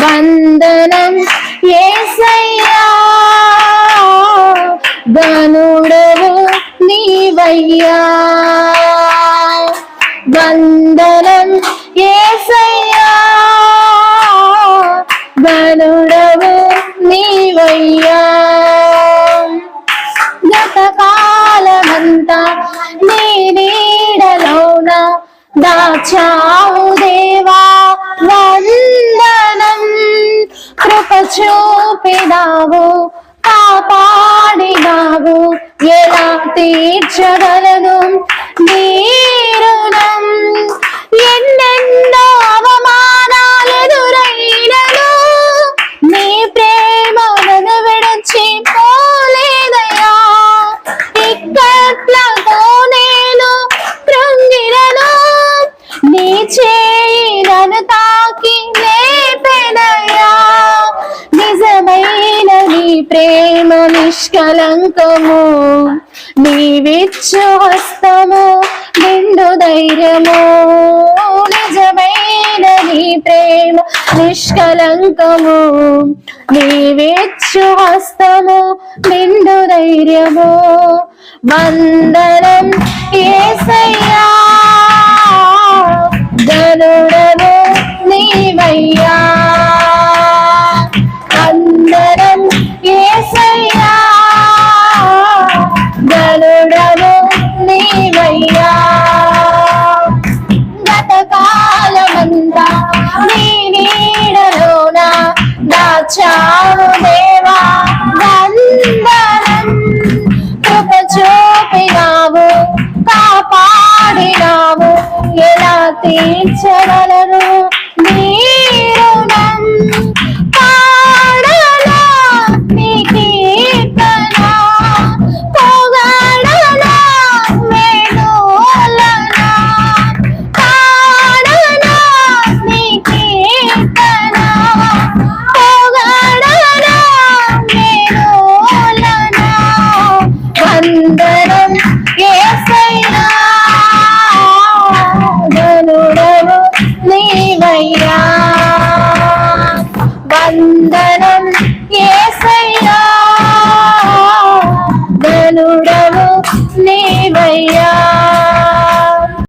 వందనం యేసయ్యా గనుడవు నీవయ్యా. దాచావు దేవా వందనం. కృప చూపినావు కాపాడినావు. ఎలా తీర్చగల చేయి నన్ను తాకి లేపెనయ్యా. నిజమైన నీ ప్రేమ నిష్కలంకము. నీవిచ్చు హస్తము నిండు ధైర్యము. నిజమైన నీ ప్రేమ నిష్కలంకము. నీవిచ్చు హస్తము నిండు ధైర్యము. వందనం ఏసయ్య. ఎలా తీర్చగలరు? నీ